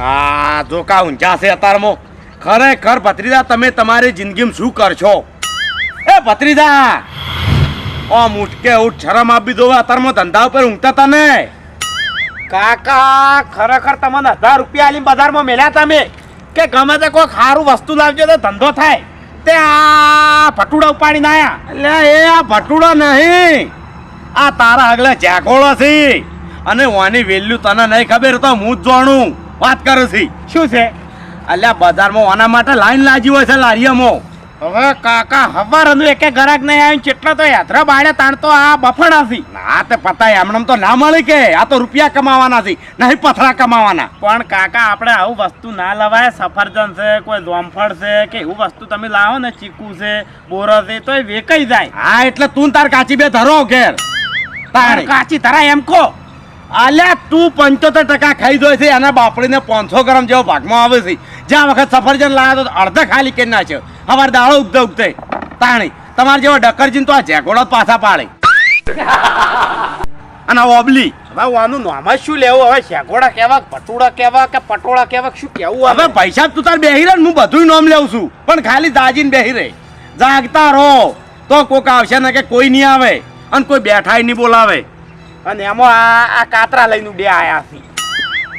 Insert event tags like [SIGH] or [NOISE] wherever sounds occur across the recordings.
આ જો કા ઊંચા છે અતારમાં. ખરેખર ભત્રીજા, તમે તમારી જિંદગીમાં શું કરશો? એ ભત્રીજા ઓમ ઉઠકે ઉઠ શરમ આપી દો અતારમાં ધંધા ઉપર ઊંઘતા તા ને. કાકા, ખરેખર તમને હજાર રૂપિયા આલી બજારમાં મેલ્યા તમે? કે ગમે તે કોઈ સારું વસ્તુ લાવજો તો ધંધો થાય. તે આ ભટુડા ઉપાડીને આયા. એટલે એ આ ભટુડા નહીં. આ તારા આગળ જાગોળો છે. અને વાની વેલ્યુ તને નહીં ખબર તો હું જ જાણું. વાત કરું છું. શું છે? અલ્યા બજારમાં ઓના માટે લાઈન લાજી હોય છે લારીયામાં હવે કાકા હવારનું એકે ગરાક નહીં આવ્યું કેટલા તો યાત્રા બાળે તાણ તો આ બફડા છે. ના તે પતાય એમનેમ તો ના મળી કે. આ તો રૂપિયા કમાવાના છે નહીં પથરા કમાવાના. પણ કાકા આપણે આવું વસ્તુ ના લવાય. સફરજન છે કોઈ જોમફળ છે કે એવું વસ્તુ તમે લાવો ને ચીકુ છે બોરો છે તો એ વેકાઈ જાય. હા એટલે તું તાર કાચી બે ધરો ઘેર. તાર. કાચી ધરા એમ કો અલ્યા તું પંચોતેર ટકા ખાઈ જાય છે એના બાપડીને પાંચસો ગ્રામ જેવો ભાગમાં આવે છે. જ્યાં વખત સફરજન લાવ્યો તો અડધા ખાલી કરી નાખ્યો. અમારે દાળો ઉગતે ઉગતે. તાણી તમારે જેવો ડકરજીન તો આ જેકોડો પાછા પાડે. અને ઓબલી. હવે આનું નામ શું લેવું? હવે શેગોડા કેવા પટોળા કેવા કે પટોળા કેવા શું કેવું હવે પૈસા તું તાર બેહી રહે ને હું બધું નામ લેવું છું. પણ ખાલી દાજીને બેહી રહે. જાગતા રહો. તો કોક આવશે ને કે કોઈ નહીં આવે. અને કોઈ બેઠાય નહીં બોલાવે. અને એમાં આ આ કાતરા લઈને બે આયા છે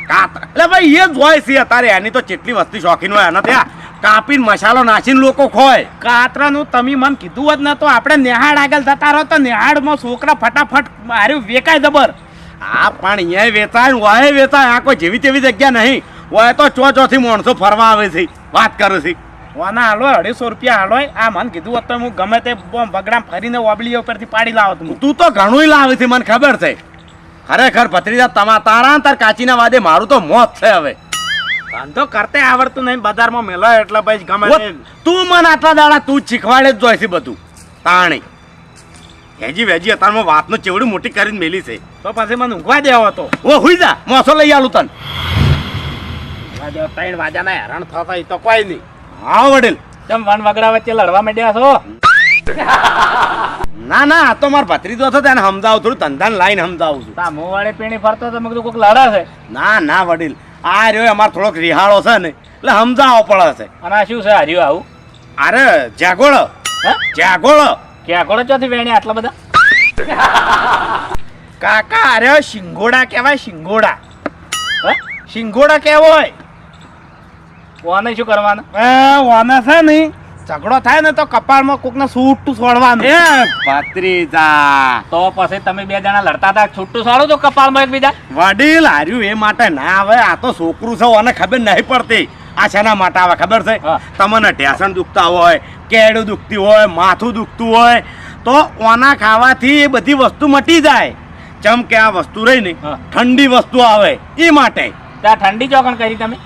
કાતરા. એટલે ભાઈ એ જ હોય છે અત્યારે એની તો કેટલી વસ્તી શોખીન હોય એના ત્યાં કાપીને મસાલો નાસીને લોકો ખોય. કાતરાનું તમે મને કીધું જ ને તો આપણે નેહાડ આગળ જતા રહો તો નિહાળમાં છોકરા ફટાફટ માર્યું વેકાય જબર. આ પણ અહીંયા વેચાય વાય વેચાય આ કોઈ જેવી તેવી જગ્યા નહીં. હોય તો ચો ચોથી માણસો ફરવા આવે છે વાત કરું છે. વાના હાલો અઢીસો રૂપિયા હાલો આ મને કીધું હોત તો હું ગમે તે બોમ બગડામ ફરીને ઓબલી ઉપરથી પાડી લાવત તું તો ઘણું લાવે છે મને ખબર છે. ખરેખર ભત્રીજા તમા તારા તાર કાચીના વાદે મારું તો મોત છે હવે. ધંધો કરતે આવડતું નહીં બજારમાં મેલો એટલે ભાઈ ગમે તું. મને આટલા દાડા તું શીખવાડે જ જોઈ છે બધું. તાણી. હેજી વેજી અત્યારમાં વાતનો ચેવડી મોટી કરીને મેલી છે. તો પછી મને ઊંઘવા દેવો હતો ઓ હુઈ જા મોસો લઈ આલું તને. ત્રણ વાગ્યાના હેરાન થતા તો કોઈ નહીં. હા વડીલ. તમે વન વગડા વચ્ચે લડવા માંડ્યા છો? [LAUGHS] ના ના આ તો મારો ભત્રીજો હતો તેને સમજાવું થોડું ધંધાને લાઈને સમજાવું છું. તામો વાળે પેણી ફરતો તો મેં કીધું કોઈક લડા છે. ના ના વડીલ. આ રહ્યો અમાર થોડોક રિહાળો છે ને એટલે સમજાવો પડે છે. અને આ શું છે હાર્યો આવું? અરે જાગોળ. હે? જાગોળ. કે ચોથી વેણી આટલા બધા? કાકા અરે શિંગોડા કહેવાય શિંગોડા. હે? શિંગોડા કેવો હોય. વાને શું કરવાનું? એ વાને છે નહીં ઝઘડો થાય ને તો કપાળમાં કોકને છૂટું છોડવાનું. એ ભત્રીજા. તો પછી તમે બે જણા લડતા હતા છૂટું છોડો તો કપાળમાં એકબીજા? વડીલ હાર્યું એ માટે ના આવે આ તો છોકરું છે અને ખબર નહીં પડતી. આ શેના માટે આવે ખબર છે? તમને ઢેસણ દુખતા હોય કેડું દુખતી હોય માથું દુખતું હોય તો ઓના ખાવાથી એ બધી વસ્તુ મટી જાય. ચમ કે આ વસ્તુ રહી ને ઠંડી વસ્તુ આવે એ માટે. ત્યાં ઠંડી ચોકણ કરી તમે?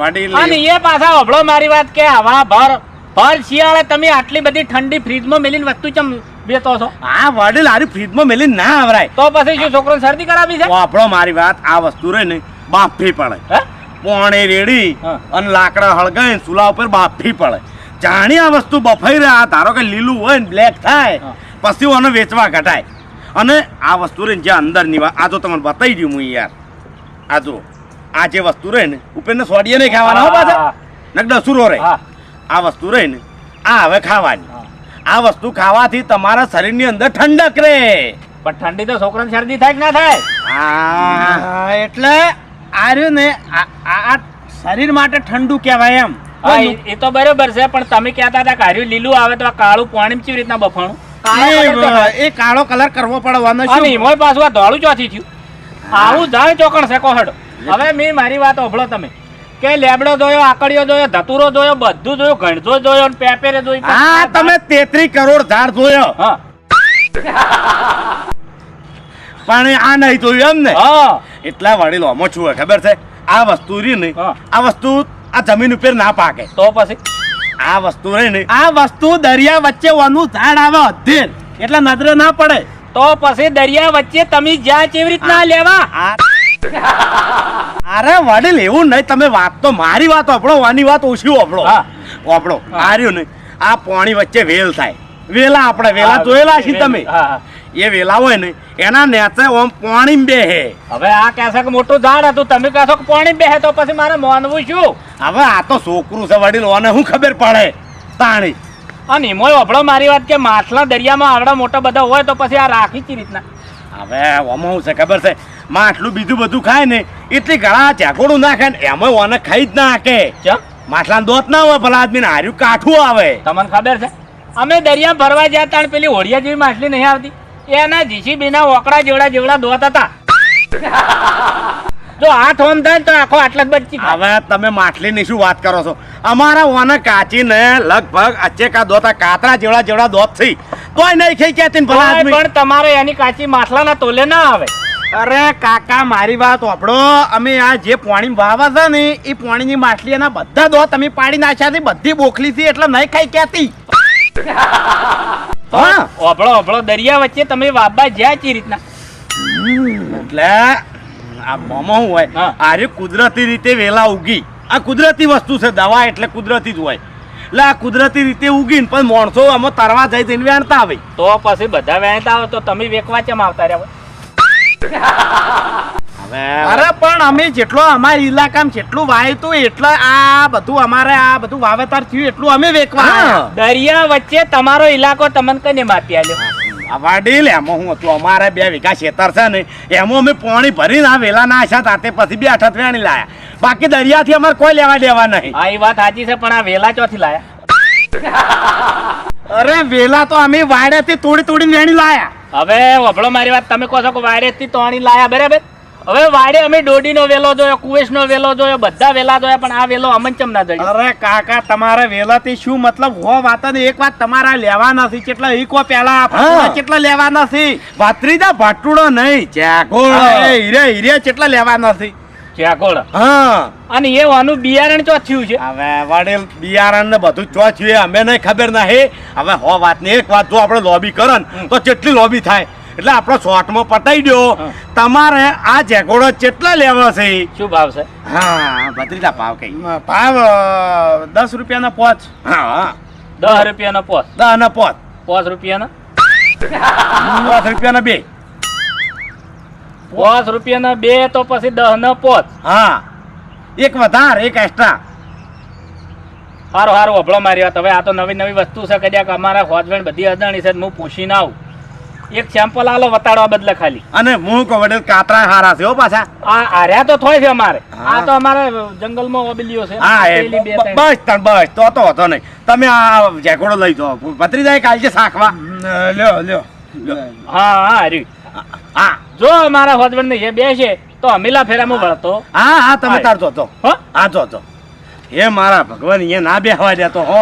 વડીલ અને એ પાછા અભળો મારી વાત કે આવા ભર ભર શિયાળે તમે આટલી બધી ઠંડી ફ્રીજમાં મેલીને વસ્તુ ચમ વેચો છો? આ વડીલ હારી ફ્રીજમાં મેલી ના આવરાય તો પછી શું છોકરો શરદી કરાવી છે? વાપરો મારી વાત આ વસ્તુ રહી ને બાફી પડે. હે? પોણે રેડી હા. અને લાકડા હળગાઈ ચૂલા ઉપર બાફી પડે. જાણી આ વસ્તુ બફાઈ રહ્યા ધારો કે લીલું હોય ને બ્લેક થાય હા. પછી ઓને વેચવા ઘટાય. અને આ વસ્તુ રહી ને જે અંદરની આ જો તમને બતાવી દઉં હું યાર. આ જો આ જે વસ્તુ રહે ને ઉપરને સોડિયે નહીં ખાવાના હો પાછા. હા. નક ડસુરો રહે. આ વસ્તુ રહે ને આ હવે ખાવાની. આ વસ્તુ ખાવાથી તમારા શરીરની અંદર ઠંડક રહે. પણ ઠંડી તો છોકરાને શરદી થાય કે ના થાય? આ એટલે આર્યું ને આ આ શરીર માટે ઠંડુ કહેવાય એમ. એ તો બરોબર છે પણ તમે કહેતા હતા કે આર્યું લીલું આવે તો આ કાળું પાણી કેવી રીતના બફાણું? એ- એ કાળો કલર કરવો પડવાનો છે એમાં પાછું આ ધોળું ચોથી થયું. આવું ધાણ ચોકણ છે કોહડ. હવે મેં મારી વાત ઓભળો તમે. કે લેબડો જોયો આકડીઓ જોયો ધતુરો જોયો બધું જોયું ઘણજો જોયો ને પેપેરે જોઈ હા તમે તેત્રી કરોડ ઝાડ જોયો. હા. પણ આ નહીં જોયું એમ ને હા. એટલા વડીલો અમો છું ખબર છે? આ વસ્તુ રી નહીં. આ વસ્તુ આ જમીન ઉપર ના પાકે. તો પછી? આ વસ્તુ રહી નહીં. આ વસ્તુ દરિયા વચ્ચે વાનું ઝાડ આવે અધેર એટલે નજરે ના પડે. તો પછી દરિયા વચ્ચે તમે જ્યાં કેવી રીતના લેવા? અરે વડીલ એવું નહીં તમે વાત તો મારી વાત આપણો વાની વાત ઓછી આપણો આપણો હાર્યું નહીં આ રહ્યું ને આ પાણી વચ્ચે વેલ થાય. વેલા આપણે વેલા જોયેલા છે તમે. હા, હા. એ વેલા હોય ને એના નેચે ઓમ પાણી બે હે. હવે આ કહેશે કે મોટું ઝાડ હતું. તમે કહેશો કે પાણી બેહે તો પછી મારે માનવું શું? હવે આ તો છોકરું છે વડીલ ઓને શું ખબર પડે? તાણી. અને એમાં અભળો મારી વાત કે માછલા દરિયામાં આવડા મોટા બધા હોય તો પછી આ રાખી કઈ રીતના? હવે ઓમાં શું છે ખબર છે? માં આટલું બીજું બધું ખાય ને એટલી ઘણા ચાકોડું ના ખાય ને એમાં ઓને ખાઈ જ ના હાકે ચમ દોત ના હોય ભલા આદમીને હાર્યું કાઠું આવે. તમને ખબર છે? અમે દરિયા ભરવા ગયા તા પેલી હોડિયા જેવી માછલી નહીં આવતી. એના જીસીબી ના ઓકડા જેવડા જેવડા દોત હતા. જો હાથ ઓમ થાય ને તો આખો આટલા બચી હવે તમે માછલીની શું વાત કરો છો? અમારા ઓને કાચીને લગભગ અચેકા દોતા કાતરા જેવડા જેવડા દોત થઈ. તોય નહીં ખાઈ ક્યાંથી ને ભલા પણ તમારે એની કાચી માછલાના તોલે ના આવે. અરે કાકા મારી વાત હોભળો. અમે આ જે પાણી વાવા છે ને એ પોણીની માછલી એના બધા દો તમે પાડી નાખ્યા છે બધી બોખલી છે એટલે નહીં ખાઈ ક્યાંથી હા. ઓપડો ઓભળો દરિયા વચ્ચે તમે વાબા જ્યાં ચી રીતના. એટલે આ મોમાં હું હોય. આરે કુદરતી રીતે વેલા ઉગી. આ કુદરતી વસ્તુ છે દવા એટલે કુદરતી જ હોય. એટલે આ કુદરતી રીતે ઉગીને પણ માણસો આમાં તરવા જાય જઈને વેણતા આવે. તો પછી બધા વેણતા આવે તો તમે વેકવા ચમ આવતા રહ્યા અરે પણ અમે જેટલો અમારા ઇલાકામાં જેટલું વાયતું એટલે આ બધું અમારે આ બધું વાવેતર થયું એટલું અમે વેકવા દરિયા વચ્ચે તમારો ઇલાકો તમને કને માપી આલ્યો? વાડીલ એમાં હું હતું. અમારે બે વીઘા ખેતર છે ને એમાં અમે પાણી ભરીને આ વેલા ના આશા તાતે પછી બે અઠત વેણી લાયા. બાકી દરિયાથી અમારે કોઈ લેવા દેવા નહીં. હા એ વાત સાચી છે પણ આ વેલા ચોથી લાયા. અરે વેલા તો અમે વાડેથી તોડી તોડીને વેણી લાયા. હવે વભળો મારી વાત તમે કહો છો કે વાડેથી તોણી લાયા બરાબર? હવે વાડે અમે દોડીનો વેલો જોયો કુવેશનો વેલો જોયો બધા વેલા જોયા પણ આ વેલો અમન ચમ ના જોયો અરે કાકા તમારે વેલાથી શું મતલબ? હો વાત ને એક વાત તમારા લેવા નથી કેટલા ઈકો પેલા કેટલા લેવા નથી? વાત્રીદા ભાટુડો નહીં ચાકોળો હીરે હીરે કેટલા લેવા નથી? ચાકોળ હા. અને એ વાનું બિયારણ ચો થયું છે. હવે વડેલ બિયારણ ને બધું ચોચ્યું અમે નહીં ખબર નહીં હવે હો વાત ને એક વાત જો આપણે લોબી કરન તો કેટલી લોબી થાય? એટલે આપણો શોર્ટમાં પતાઈ દો તમારે આ જેકોડો કેટલા લેવા છે? શું ભાવ છે? હા ભત્રીલા ભાવ કઈ. ભાવ દસ રૂપિયાના પોચ. હા. હા દસ રૂપિયાનો પોચ. દસ ને પોત પાંચ રૂપિયાના? દસ રૂપિયાના બે. પોસ રૂપિયાના બે તો પછી દસ ના પોત. હા. એક વધાર એક એક્સ્ટ્રા સારું સારું અભળો મારી વાત. હવે આ તો નવી નવી વસ્તુ છે કદાચ અમારા હોજબેન્ડ બધી અજાણી છે હું પૂછીને આવું. એક સેમ્પલ આલો વતાડવા બદલે ખાલી. અને હું કહું વડે કાતરા હારા છે હો પાછા. આ આર્યા તો થોય છે અમારે. હા. આ તો અમારે જંગલમાં ઓબલીઓ છે. હા. બસ તણ બસ તો તો હતો નહીં. તમે આ જેકોડો લઈ જાઓ. ભત્રીજા કાલ છે સાખવા લ્યો લ્યો. હા હા હારી હા. જો અમારા હસબન્ડ ને એ બે છે તો અમીલા ફેરામાં વળતો. હા હા તમે તાર જો જો. હા? જો જો. હે મારા ભગવાન એ ના બેહવા દેતો હો.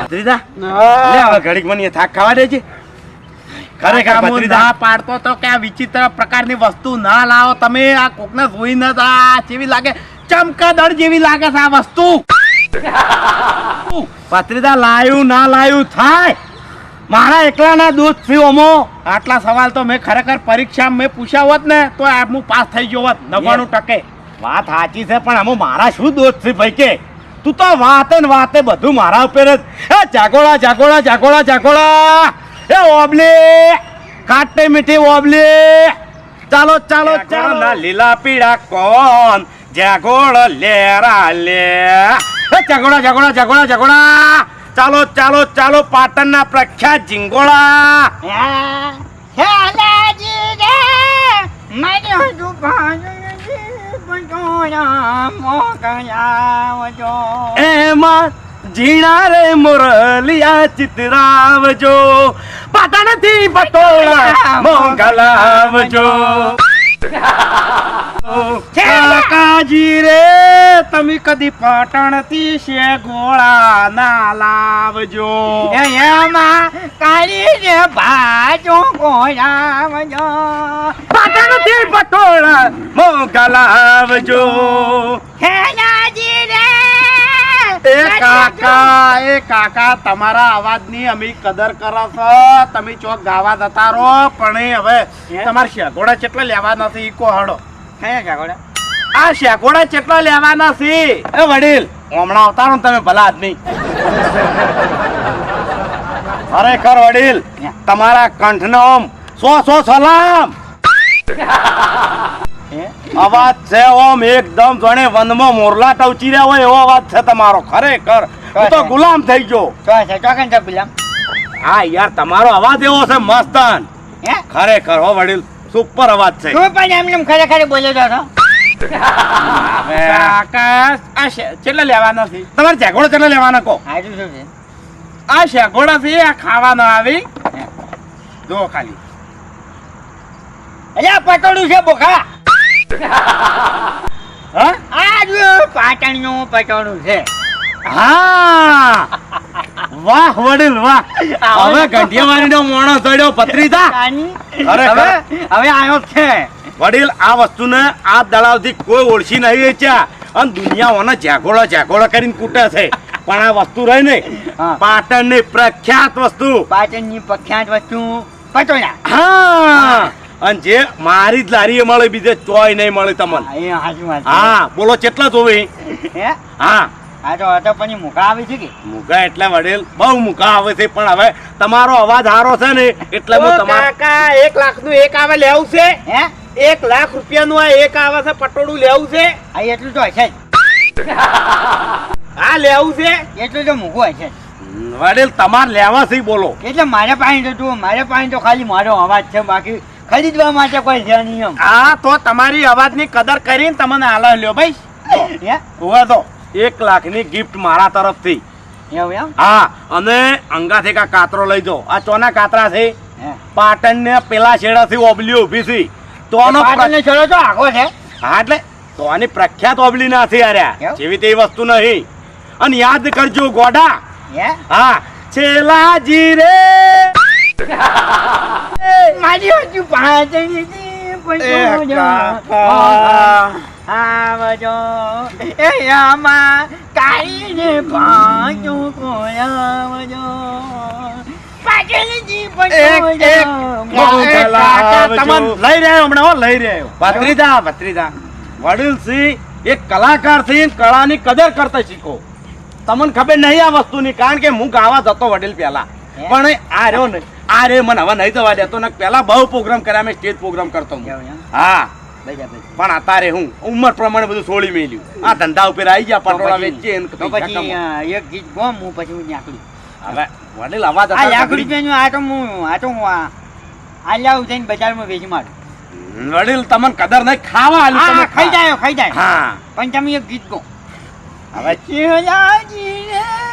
ભત્રીજા લે હવે ઘડીક મને થાક ખાવા દેજે. ખરેખર ભત્રીજા? પાડતો તો કે આ વિચિત્ર પ્રકારની વસ્તુ ના લાવો. તમે આ કોકને જોઈ ન આ જેવી લાગે. ચમકાદળ જેવી લાગે છે આ વસ્તુ. ભત્રીજા લાયું ના લાયું થાય. મારા એકલાના દોષથી આટલા સવાલ તો મેં ખરેખર પરીક્ષા મેં પૂછ્યા હોત ને તો હું પાસ થઈ ગયો હોત નવ્વાણું ટકે. વાત સાચી છે પણ આમાં મારા શું દોષ છે ભાઈ કે? તું તો વાતે ને વાતે બધું મારા ઉપર જ. એ જાગોળા જાગોળા જાગોળા જાગોળા. એ ઓબલે. કાટે મીઠી ઓબલે. ચાલો ચાલો ચાલો. લીલા પીળા કોણ જાગોળ લેરા લે. એ જાગોળા જાગોળા જાગોળા જાગોળા. ચાલો ચાલો ચાલો પાટણના પ્રખ્યાત જીંગોળા. એમાં ઝીણા રે મુરલિયા ચિતરાવજો. પાટણથી પટોળા મોગલાવજો કાકાજી રે તમે કદી પાટણથી છે ગોળા ના લાવજો. પાટણથી પટોળા મોગલાવજો એ કાકા એ કાકા તમારા અવાજની અમે કદર કરો છો. તમે ચોક ગાવા જતા રહો પણ હવે તમારે શેગોડા કેટલા લેવા નથી કો હડો આ શેકોડા કેટલા લેવાના છે? એ વડીલ હમણાં અવતારો તમે ભલા આદમી ખરેખર વડીલ તમારા કંઠનો આમ સો સો સલામ. [LAUGHS] અવાજ છે ઓમ એકદમ જાણે વનમાં મોરલા ટવચી રહ્યા હોય એવો અવાજ છે તમારો. ખરેખર હું તો ગુલામ થઈ ગયો. પેલા હા યાર તમારો અવાજ એવો છે મસ્તન હે? ખરેખર હો વડીલ. સુપર અવાજ છે. તું પણ એમ એમ ખરેખર બોલ્યો છો આકાશ આ છે કેટલા લેવાના છે? તમારે ઝઘડો કેટલા લેવાના કહો? આજુ શું છે? આ શેગોડા છે આ ખાવાનો આવી. જો ખાલી. અલ્યા પટોળું છે બોખા. હા? આ જો પાટણનું પટોળું છે. હા. વાહ વડીલ વાહ. હવે ને. ગંઠિયાવાડીનો મોણો ચડ્યો પત્રીતા અરે હવે હવે આવ્યો છે. વડીલ આ વસ્તુને આ દળાવથી કોઈ ઓળખી નહીં વેચ્યા અને દુનિયાઓને ઝાકોળો ઝાકોળો કરીને કૂટે છે. પણ આ વસ્તુ રહી ને પાટણ પાટણની પ્રખ્યાત વસ્તુ. પાટણની પ્રખ્યાત વસ્તુ પટોળા. હા. અને જે મારી જ લારીએ મળે બીજે ચોય નહીં મળે તમને. હા બોલો કેટલા જોવે? હે. હા આ તો પણ મૂકા આવે છે કે? મુગા એટલે વડીલ બહુ મુગા આવે છે પણ હવે તમારો અવાજ સારો છે ને એટલે હું તમારો કાકા એક લાખનું એક આવે લેવું છે? હે? એક લાખ રૂપિયા નું આ એક આવે છે પટોળું લેવું છે? આ એટલું તો હશે હા લેવું છે? એટલું તો મૂકવું હશે વડેલ તમારે લેવા છે બોલો. એટલે મારે પાસે તો મારે પાસે તો ખાલી મારો અવાજ છે બાકી ખરીદવા માટે કોઈ છે નહીં હા તો તમારી અવાજની કદર કરીને તમને આલો લ્યો ભાઈ. હે? હવે તો. એક લાખની ગિફ્ટ મારા તરફથી. હા અને અંગાથી કા કાતરો લઈ જાઓ. આ ચોના કાતરા છે? પાટણ ને પેલા છેડાથી ઓબલી ઊભી છે. તો આનો પ્ર- તો આખો છે? હા એટલે તો આની પ્રખ્યાત ઓબલી નથી અરે? જેવી તેવી વસ્તુ નહીં. અને યાદ કરજો ગોડા. હા? છેલા જીરે મારી હજુ જી પણ. આવજો. એ આમાં કાઢીને ભાંજો કોઈ આવજો. એક- એક. જોજો. તમને લઈ રહ્યો હમણાં હો લઈ રહ્યો ભત્રીજા ભત્રીજા. વડીલ સિંહ એક કલાકારથી કળાની કદર કરતા શીખો. તમને ખબર નહીં આ વસ્તુની કારણ કે હું ગાવા જતો વડીલ પહેલા. પણ આ રહ્યો ને આ રે મને હવે નહીં જવા દેતો ને પેલા બહુ પ્રોગ્રામ કર્યા મેં સ્ટેજ પ્રોગ્રામ કરતો હું. હા. પણ અત્યારે હું ઉંમર પ્રમાણે બધું છોડી મેલ્યું. આ ધંધા ઉપર આવી ગયા પટોળા પછી- વેચીએ તો પછી એક ગીત ગોમ હું પછી હું નીકળું. હવે વડીલ અવાજ આ બગડી રૂપિયાનું આ તો હું આ તો હું આ લાવ જઈને બજારમાં વેચી મારું. વડીલ તમને કદર નહીં ખાવા આલ્યું તમે ખાઈ જાય ખાઈ જાય હા. પણ તમે એક ગીત ગો. હવે શિવલાજી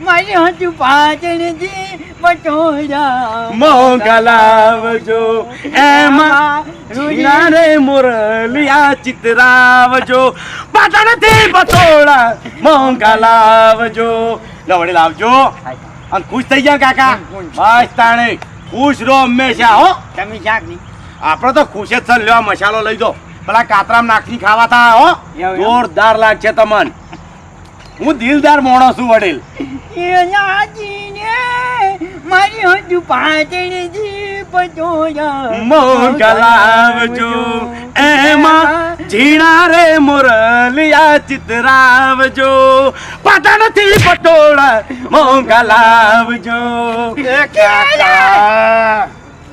મારી હતું પાટણજી પટોળા મોગલાવજો એમાં ઝીણા રે મુરલિયા ચિતરાવજો. પાટણથી પટોળા મોગલાવજો લવડી લાવજો. અને ખુશ થઈ ગયા કાકા. બસ તાણે. ખુશ રહો હંમેશા હો. તમે શાક નહીં. આપણે તો ખુશ જ છે. લેવા મસાલો લઈ દો. પેલા કાતરામ નાખી ખાવા તા હો. જોરદાર લાગશે તમને. હું દિલદાર મોણો છું વડીલ. મારી હજુ પટોળા મોગલાવજો એમાં ઝીણા રે મોરલિયા ચિતરાવજો નથી પટોળા મોગલાવજો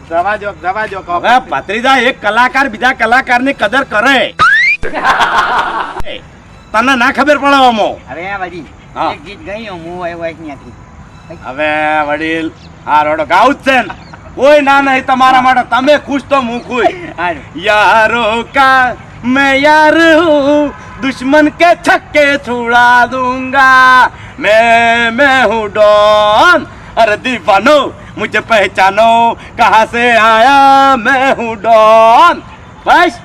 જવા જો જવા જો કહો. હવે ભત્રીજા એક કલાકાર બીજા કલાકારની કદર કરે. [LAUGHS] તને ના ખબર પડે આમાં હવે આ બધી હા. એક ગીત ગઈ હું એ વાઈસ ત્યાંથી હવે વડીલ આ રોડો ગાઉં જ છે ને કોઈ ના નહીં તમારા માટે તમે ખુશ તો હું ખુશ હારું यारों का मैं यार हूँ दुश्मन के छक्के छुड़ा दूंगा मैं मैं हूँ डॉन अरे दीवानो मुझे पहचानो कहाँ से आया मैं हूँ डॉन बस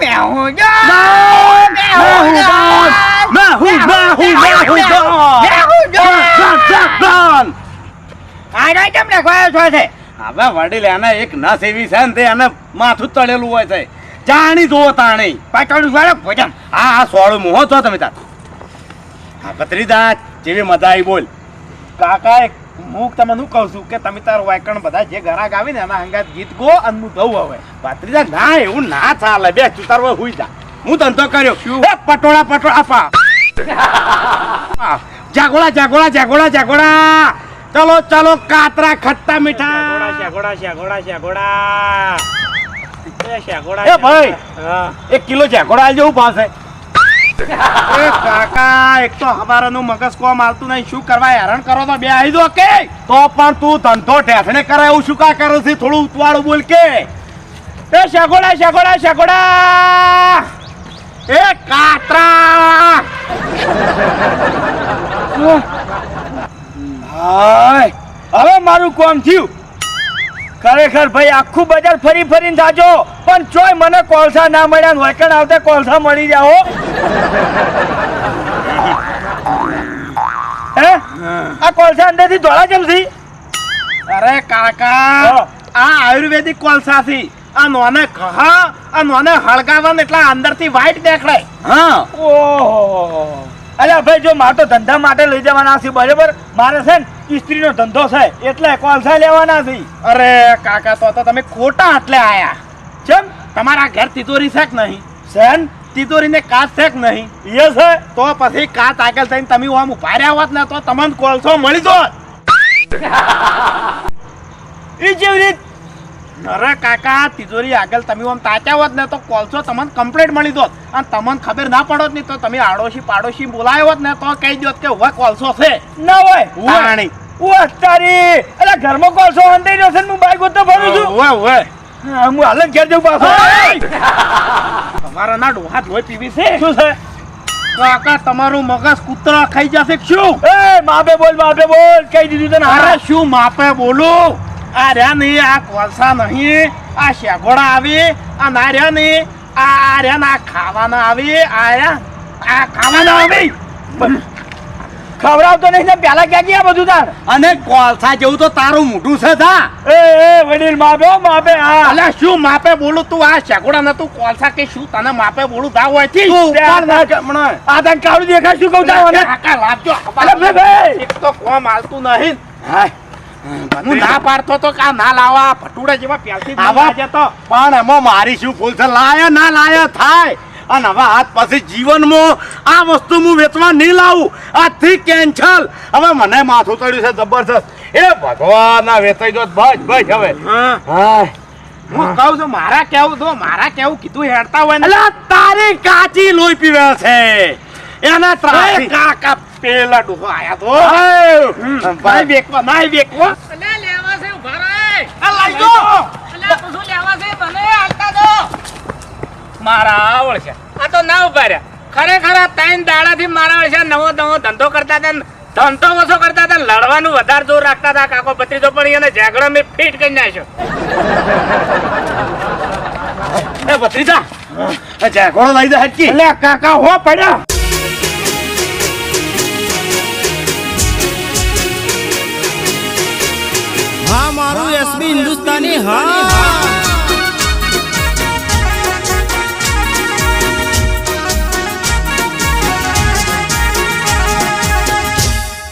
mèo nhớ mèo nhớ mèo mèo mèo ai nói chấm ને કોઈ છો છે હવે વડીલ એને એક નસ એવી છે ને તે એને માથું તળેલું હોય છે જાણી જુઓ તાણી પાટોળું સોળે ભોજન હા હા સોળું મોહો છો તમે તાર હા પત્રીદા જેવી મજા આવી બોલ કાકા એક હું તમને શું કહું છું કે તમે તાર વાયકણ બધા જે ગરાક આવી ને એના હંગાત ગીત ગો અને હું દઉં હવે. ભાત્રીજા ના એવું ના ચાલે. બે તું હોય હુઈ જા. હું ધંધો કર્યો. પટોળા પટોળા આપા જાગોળા જાગોળા જાગોળા જાગોળા. ચલો ચલો કાતરા ખટ્ટા મીઠા. જાગોળા જાગોળા જાગોળા જાગોળા. એ ભાઈ. એક કિલો જાગોળા આલજો હું પાસે. [LAUGHS] એ કાકા એક તો હવારનું મગજ કોમ આવતું નહીં. શું કરવા હેરાન કરો તો બે આવી દો કે તો પણ તું ધંધો ઠેઠણે કરે એવું શું કા કરે છે? થોડું ઉતવાળું બોલ કે. એ શેગોડા શેગોડા શેગોડા. એ કાતરા. હવે મારું કોમ થયું. ખરેખર ભાઈ આખું બજાર ફરી ફરીને જાજો. પણ ચોય મને કોલસા ના મળ્યા હોય વૈકણ આવતે કોલસા મળી જાઓ હે. આ કોલસા અંદરથી ધોળા જમશી અરે કાકા આ આયુર્વેદિક કોલસાથી આ નોને કહા આ નોને હળગાવન એટલા અંદરથી વ્હાઈટ દેખાય. હા. ઓહો. અલ્યા ભાઈ જો મારે તો ધંધા માટે લઈ જવાના છે બરાબર? મારે છે ને ઇસ્ત્રીનો ધંધો છે એટલે કોલસા લેવાના છે. અરે કાકા તો તો તમે ખોટા આટલે આયા. ચમ તમારા ઘર તિજોરી છે કે નહીં? સેન તિજોરીને કાચ છે કે નહીં? એ છે. તો પછી કાચ આગળ થઈને તમે આમ ઊભા રહ્યા હોત ને તો તમને કોલસો મળી જો એ [LAUGHS] જેવી રીત. અરે કાકા તિજોરી આગળ તમે આમ તાચ્યા હોત ને તો કોલસો તમને કમ્પ્લીટ મળી દોત અને તમને ખબર ના પડોત ને તો તમે આડોશી પાડોશી બોલાયો હોત ને તો કહી દોત કે હવે કોલસો છે. ના હોય. ઉવાણી. ઓ તારી અરે ઘરમાં કોલસો હંતાઈ રહ્યો છે ને હું બાઈક તો ફરું છું. ઓવે ઓવે હું હાલ ઘેર જઉં પાછો. તમારા ના ડોહા લોહી પીવી છે? શું છે? કાકા તમારું મગજ કૂતરા ખાઈ જશે શું? એ માપે બોલ માપે બોલ. કઈ દીધું તને અરે શું માપે બોલું? આ રહ્યા નહીં આ કોલસા નહીં આ શેગોડા આવી આ ના રહ્યા નહીં આ આ રહ્યા ના ખાવાના આવી આ રહ્યા આ ખાવાના આવી. ખવડાવતો નહીં ને પેલા ક્યાં ગયા બધું તાર? અને કોલસા જેવું તો તારું મોઢું છે તા એ એ વડીલ માપે માપે હા. અલ્યા શું માપે બોલું તું? આ શેગોડા નતું કોલસા કે શું? તને માપે બોલું? તા હોયથી. તું ઉપર ના હમણાં. આ તને કાળું દેખાય શું કહું તા મને? કાકા લાવજો. અલે બે ભાઈ એક તો કોમ હાલતું નહીં. હાય. હું ના પાડતો તો કા ના લાવા ભટુડા જેવા પ્યાલથી જ આવા જતો પણ એમાં મારી શું ભૂલ છે? લાયા ના લાયા થાય. અને હવે આજ પછી જીવનમાં આ વસ્તુ હું વેચવા નહીં લાવું. આજથી કેન્સલ હવે મને માથું ચડ્યું છે જબરજસ્ત. એ ભગવાન આ વેચાઈ ગયો. બસ બસ હવે. હા. હું કહું છું મારા કેવું તો મારા કેવું કીધું હેડતા હોય ને? તારી કાચી લોહી પીવે છે. એના ત્રાસી કાકા પેલા ડોહો આયા તો. ભાઈ વેકવા માય વેકવા. લેવા છે ઊભા રહે. આ લઈ જો અલ્યા લેવા છે? મને હાલતા દો. મારા આવડ છે. આ તો ના ઊભા રહ્યા. ખરેખર આ ત્રણ દાડાથી મારા છે. નવો નવો ધંધો કરતા હતા ધંધો ઓછો કરતા હતા લડવાનું વધારે જોર રાખતા હતા. કાકો ભત્રીજો પણ એને ઝઘડો મેં ફીટ કરી નાખ્યો. એ ભત્રીજા એ લઈ દે હટકી. એટલે કાકા હો પડ્યા. હા મારું એસબી હિન્દુસ્તાની હા.